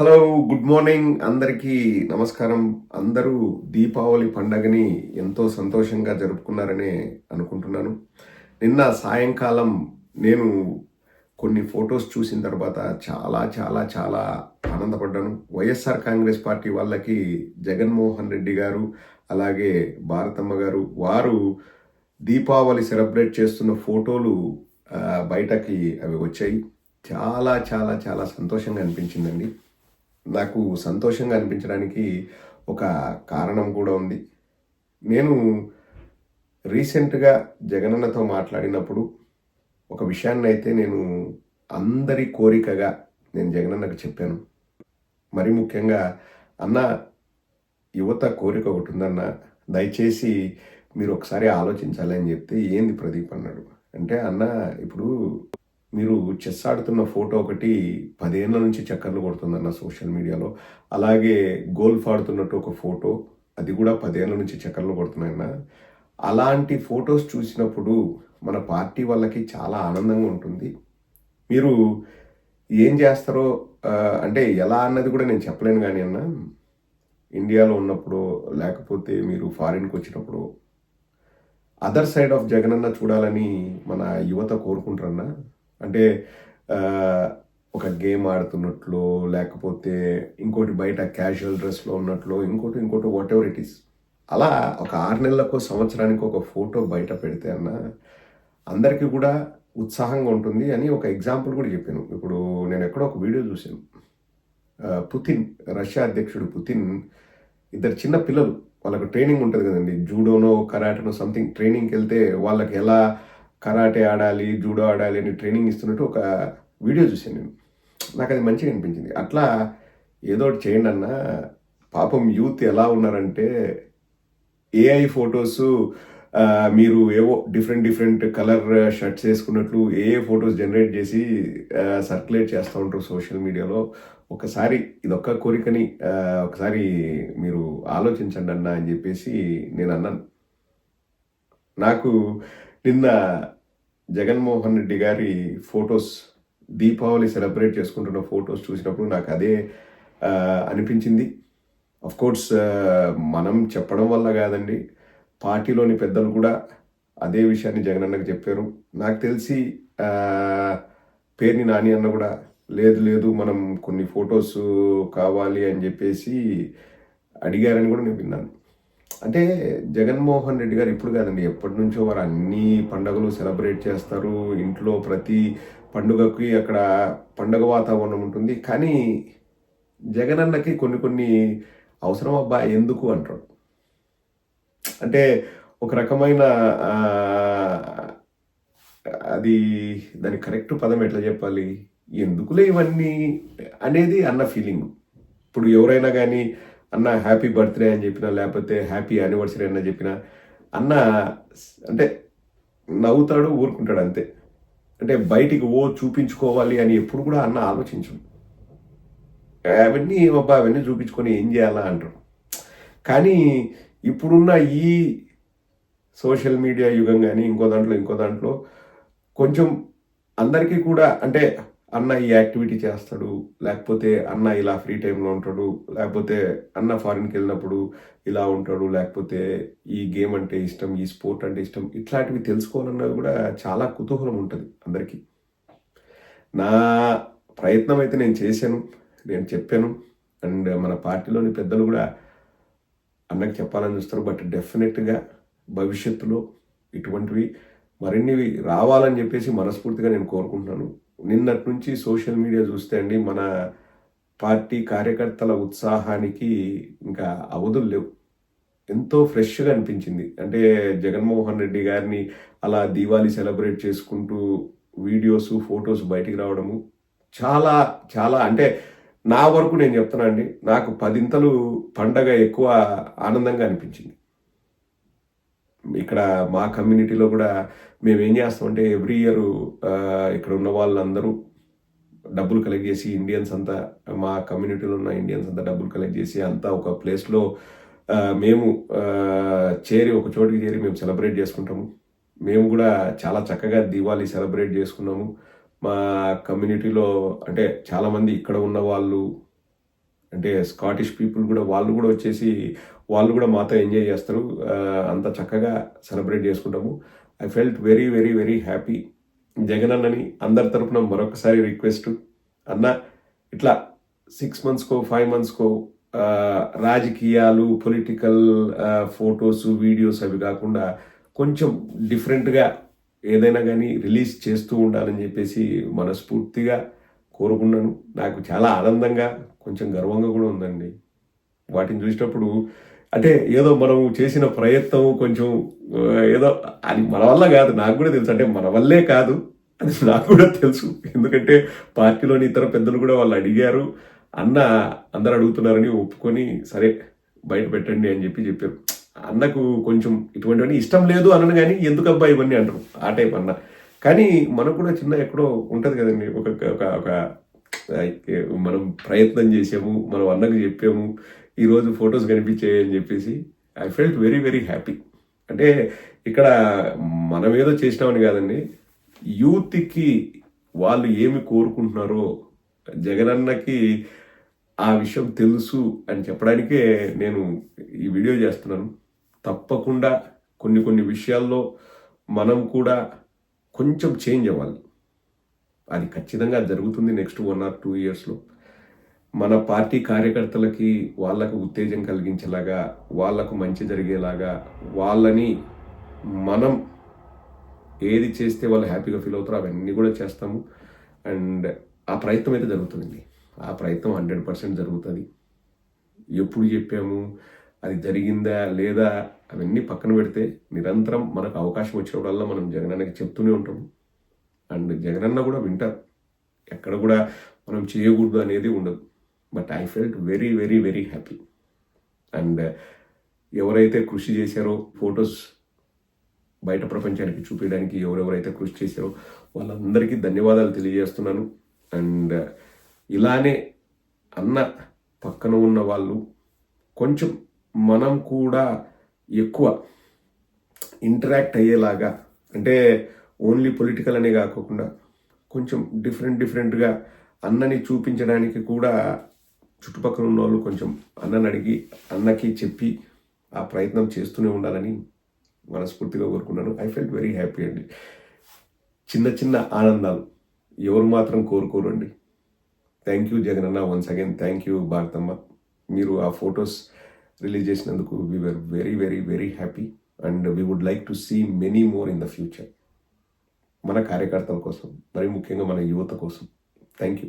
Hello good morning అందరికీ నమస్కారం. అందరూ దీపావళి పండగని ఎంతో సంతోషంగా జరుపుకున్నారని అనుకుంటున్నాను. నిన్న సాయంకాలం నేను కొన్ని ఫొటోస్ చూసిన తర్వాత చాలా చాలా చాలా ఆనందపడ్డాను. వైఎస్ఆర్ కాంగ్రెస్ పార్టీ వాళ్ళకి జగన్మోహన్ రెడ్డి గారు అలాగే భారతమ్మ గారు వారు దీపావళి సెలబ్రేట్ చేస్తున్న ఫోటోలు బయటకి అవి వచ్చాయి. చాలా చాలా చాలా సంతోషంగా అనిపించిందండి. నాకు సంతోషంగా అనిపించడానికి ఒక కారణం కూడా ఉంది. నేను రీసెంట్గా జగనన్నతో మాట్లాడినప్పుడు ఒక విషయాన్ని అయితే నేను అందరి కోరికగా నేను జగనన్నకు చెప్పాను. మరి ముఖ్యంగా అన్న యువత కోరిక ఒకటి ఉందన్న దయచేసి మీరు ఒకసారి ఆలోచించాలి అని చెప్తే ఏంది ప్రదీప్ అన్నాడు. అంటే అన్న ఇప్పుడు మీరు చెస్ ఆడుతున్న ఫోటో ఒకటి పదేళ్ళ నుంచి చక్కర్లు కొడుతుందన్న సోషల్ మీడియాలో. అలాగే గోల్ఫ్ ఆడుతున్నట్టు ఒక ఫోటో అది కూడా పదేళ్ళ నుంచి చక్కర్లు కొడుతున్నాయన్న. అలాంటి ఫొటోస్ చూసినప్పుడు మన పార్టీ వాళ్ళకి చాలా ఆనందంగా ఉంటుంది. మీరు ఏం చేస్తారో అంటే ఎలా అన్నది కూడా నేను చెప్పలేను కానీ అన్న. ఇండియాలో ఉన్నప్పుడు లేకపోతే మీరు ఫారిన్కి వచ్చినప్పుడు అదర్ సైడ్ ఆఫ్ జగనన్న చూడాలని మన యువత కోరుకుంటారన్నా. అంటే ఒక గేమ్ ఆడుతున్నట్లు లేకపోతే ఇంకోటి బయట క్యాజువల్ డ్రెస్లో ఉన్నట్లు ఇంకోటి ఇంకోటి వాట్ ఎవర్ ఇట్ ఈస్ అలా ఒక ఆరు నెలలకు సంవత్సరానికి ఒక ఫోటో బయట పెడితే అన్న అందరికీ కూడా ఉత్సాహంగా ఉంటుంది అని ఒక ఎగ్జాంపుల్ కూడా చెప్పాను. ఇప్పుడు నేను ఎక్కడో ఒక వీడియో చూశాను. పుతిన్ రష్యా అధ్యక్షుడు పుతిన్ ఇద్దరు చిన్న పిల్లలు వాళ్ళకు ట్రైనింగ్ ఉంటుంది కదండి. జూడోనో కరాటనో సంథింగ్ ట్రైనింగ్కి వెళ్తే వాళ్ళకి ఎలా కరాటే ఆడాలి జూడో ఆడాలి అని ట్రైనింగ్ ఇస్తున్నట్టు ఒక వీడియో చూశాను నేను. నాకు అది మంచిగా అనిపించింది. అట్లా ఏదో ఒకటి చేయండి అన్న పాపం యూత్ ఎలా ఉన్నారంటే ఏఐ ఫొటోస్ మీరు ఏవో డిఫరెంట్ డిఫరెంట్ కలర్ షర్ట్స్ వేసుకున్నట్లు ఏ ఫొటోస్ జనరేట్ చేసి సర్క్యులేట్ చేస్తూ ఉంటారు సోషల్ మీడియాలో ఒకసారి ఇదొక్క కోరికని ఒకసారి మీరు ఆలోచించండి అన్న అని చెప్పేసి నేను అన్నాను. నాకు నిన్న జగన్మోహన్ రెడ్డి గారి ఫొటోస్ దీపావళి సెలబ్రేట్ చేసుకుంటున్న ఫొటోస్ చూసినప్పుడు నాకు అదే అనిపించింది. అఫ్ కోర్స్ మనం చెప్పడం వల్ల కాదండి. పార్టీలోని పెద్దలు కూడా అదే విషయాన్ని జగన్ అన్నకు చెప్పారు. నాకు తెలిసి పేరుని నాని అన్న కూడా లేదు లేదు మనం కొన్ని ఫొటోస్ కావాలి అని చెప్పేసి అడిగారని కూడా నేను విన్నాను. అంటే జగన్మోహన్ రెడ్డి గారు ఇప్పుడు కాదండి ఎప్పటి నుంచో వారు అన్ని పండుగలు సెలబ్రేట్ చేస్తారు. ఇంట్లో ప్రతి పండుగకి అక్కడ పండుగ వాతావరణం ఉంటుంది. కానీ జగనన్నకి కొన్ని కొన్ని అవసరం అబ్బా ఎందుకు అంటాడు అంటే ఒక రకమైన అది దాని కరెక్ట్ పదం ఎట్లా చెప్పాలి? ఎందుకులే ఇవన్నీ అనేది అన్న ఫీలింగ్. ఇప్పుడు ఎవరైనా కానీ అన్న హ్యాపీ బర్త్డే అని చెప్పినా లేకపోతే హ్యాపీ యానివర్సరీ అన్న చెప్పినా అన్న అంటే నవ్వుతాడు ఊరుకుంటాడు అంతే. అంటే బయటికి ఓ చూపించుకోవాలి అని ఎప్పుడు కూడా అన్న ఆలోచించడు. అవన్నీ అబ్బా అవన్నీ చూపించుకొని ఏం చేయాలా అంటారు కానీ ఇప్పుడున్న ఈ సోషల్ మీడియా యుగం కానీ ఇంకో దాంట్లో ఇంకో దాంట్లో కొంచెం అందరికీ కూడా అంటే అన్న ఈ యాక్టివిటీ చేస్తాడు లేకపోతే అన్న ఇలా ఫ్రీ టైంలో ఉంటాడు లేకపోతే అన్న ఫారిన్కి వెళ్ళినప్పుడు ఇలా ఉంటాడు లేకపోతే ఈ గేమ్ అంటే ఇష్టం ఈ స్పోర్ట్ అంటే ఇష్టం ఇట్లాంటివి తెలుసుకోవాలన్నది కూడా చాలా కుతూహలం ఉంటుంది అందరికీ. నా ప్రయత్నం అయితే నేను చేశాను నేను చెప్పాను అండ్ మన పార్టీలోని పెద్దలు కూడా అన్నకి చెప్పాలని చూస్తారు బట్ డెఫినెట్గా భవిష్యత్తులో ఇటువంటివి మరిన్నివి రావాలని చెప్పేసి మనస్ఫూర్తిగా నేను కోరుకుంటున్నాను. నిన్నటి నుంచి సోషల్ మీడియా చూస్తే అండి మన పార్టీ కార్యకర్తల ఉత్సాహానికి ఇంకా అవధులు లేవు. ఎంతో ఫ్రెష్గా అనిపించింది. అంటే జగన్మోహన్ రెడ్డి గారిని అలా దీవాళీ సెలబ్రేట్ చేసుకుంటూ వీడియోస్ ఫొటోస్ బయటికి రావడము చాలా చాలా అంటే నా వరకు నేను చెప్తున్నా అండి నాకు పదింతలు పండగ ఎక్కువ ఆనందంగా అనిపించింది. ఇక్కడ మా కమ్యూనిటీలో కూడా మేము ఏం చేస్తామంటే ఎవ్రీ ఇయర్ ఇక్కడ ఉన్న వాళ్ళందరూ డబ్బులు కలెక్ట్ చేసి ఇండియన్స్ అంతా మా కమ్యూనిటీలో ఉన్న ఇండియన్స్ అంతా డబ్బులు కలెక్ట్ చేసి అంతా ఒక ప్లేస్లో మేము చేరి ఒక చోటికి చేరి మేము సెలబ్రేట్ చేసుకుంటాము. మేము కూడా చాలా చక్కగా దీవాళీ సెలబ్రేట్ చేసుకున్నాము. మా కమ్యూనిటీలో అంటే చాలామంది ఇక్కడ ఉన్న వాళ్ళు అంటే స్కాటిష్ పీపుల్ కూడా వాళ్ళు కూడా వచ్చేసి వాళ్ళు కూడా మాతో ఎంజాయ్ చేస్తారు. అంత చక్కగా సెలబ్రేట్ చేసుకుంటాము. I felt very very very happy Jagan అన్నని అందరి తరపున మరొకసారి రిక్వెస్ట్ అన్న ఇట్లా సిక్స్ మంత్స్కో ఫైవ్ మంత్స్కో రాజకీయాలు పొలిటికల్ ఫొటోస్ వీడియోస్ అవి కాకుండా కొంచెం డిఫరెంట్గా ఏదైనా కానీ రిలీజ్ చేస్తూ ఉండాలని చెప్పేసి మనస్ఫూర్తిగా కోరుకున్నాను. నాకు చాలా ఆనందంగా కొంచెం గర్వంగా కూడా ఉందండి. వాటిని చూసినప్పుడు అంటే ఏదో మనం చేసిన ప్రయత్నం కొంచెం ఏదో అది మన వల్ల కాదు నాకు కూడా తెలుసు. అంటే మన వల్లే కాదు అది నాకు కూడా తెలుసు. ఎందుకంటే పార్టీలోని ఇతర పెద్దలు కూడా వాళ్ళు అడిగారు. అన్న అందరు అడుగుతున్నారని ఒప్పుకొని సరే బయట పెట్టండి అని చెప్పి చెప్పారు. అన్నకు కొంచెం ఇటువంటివన్నీ ఇష్టం లేదు అనను కానీ ఎందుకు ఇవన్నీ అంటారు. ఆ టైప్ అన్న. కానీ మనకు కూడా చిన్న ఎక్కడో ఉంటుంది కదండి. ఒక ఒక ఒక మనం ప్రయత్నం చేసాము మనం అన్నకు చెప్పాము ఈరోజు ఫొటోస్ కనిపించాయి అని చెప్పేసి I felt very very happy. అంటే ఇక్కడ మనం ఏదో చేసినామని కాదండి. యూత్కి వాళ్ళు ఏమి కోరుకుంటున్నారో జగనన్నకి ఆ విషయం తెలుసు అని చెప్పడానికే నేను ఈ వీడియో చేస్తున్నాను. తప్పకుండా కొన్ని కొన్ని విషయాల్లో మనం కూడా కొంచెం చేంజ్ అవ్వాలి. అది ఖచ్చితంగా జరుగుతుంది నెక్స్ట్ వన్ ఆర్ టూ ఇయర్స్లో. మన పార్టీ కార్యకర్తలకి వాళ్ళకు ఉత్తేజం కలిగించేలాగా వాళ్ళకు మంచి జరిగేలాగా వాళ్ళని మనం ఏది చేస్తే వాళ్ళు హ్యాపీగా ఫీల్ అవుతారో అవన్నీ కూడా చేస్తాము. అండ్ ఆ ప్రయత్నం అయితే జరుగుతుందండి. ఆ ప్రయత్నం హండ్రెడ్ పర్సెంట్ జరుగుతుంది. ఎప్పుడు చెప్పాము? అది జరిగిందా లేదా అవన్నీ పక్కన పెడితే నిరంతరం మనకు అవకాశం వచ్చినప్పుడల్లా మనం జగనన్నకి చెప్తూనే ఉంటాము. అండ్ జగనన్న కూడా వింటారు. ఎక్కడ కూడా మనం చేయకూడదు అనేది ఉండదు. But I felt very very very happy. And ఎవరైతే కృషి చేశారో ఫొటోస్ బయట ప్రపంచానికి చూపించడానికి ఎవరెవరైతే కృషి చేశారో వాళ్ళందరికీ ధన్యవాదాలు తెలియజేస్తున్నాను. అండ్ ఇలానే అన్న పక్కన ఉన్న వాళ్ళు కొంచెం మనం కూడా ఎక్కువ ఇంటరాక్ట్ అయ్యేలాగా అంటే ఓన్లీ పొలిటికల్ అనే కాకుండా కొంచెం డిఫరెంట్ డిఫరెంట్గా అన్నని చూపించడానికి కూడా చుట్టుపక్కల ఉన్న వాళ్ళు కొంచెం అన్నని అడిగి అన్నకి చెప్పి ఆ ప్రయత్నం చేస్తూనే ఉండాలని మనస్ఫూర్తిగా కోరుకున్నాను ఐ ఫెల్ట్ వెరీ హ్యాపీ అండి చిన్న చిన్న ఆనందాలు ఎవరు మాత్రం కోరుకోరండి. థ్యాంక్ యూ జగన్ అన్న once again thank you Bharathamma. మీరు ఆ ఫొటోస్ రిలీజ్ చేసినందుకు we were very very very happy and we would like to see many more in the future మన కార్యకర్తల కోసం మరి ముఖ్యంగా మన యువత కోసం. Thank you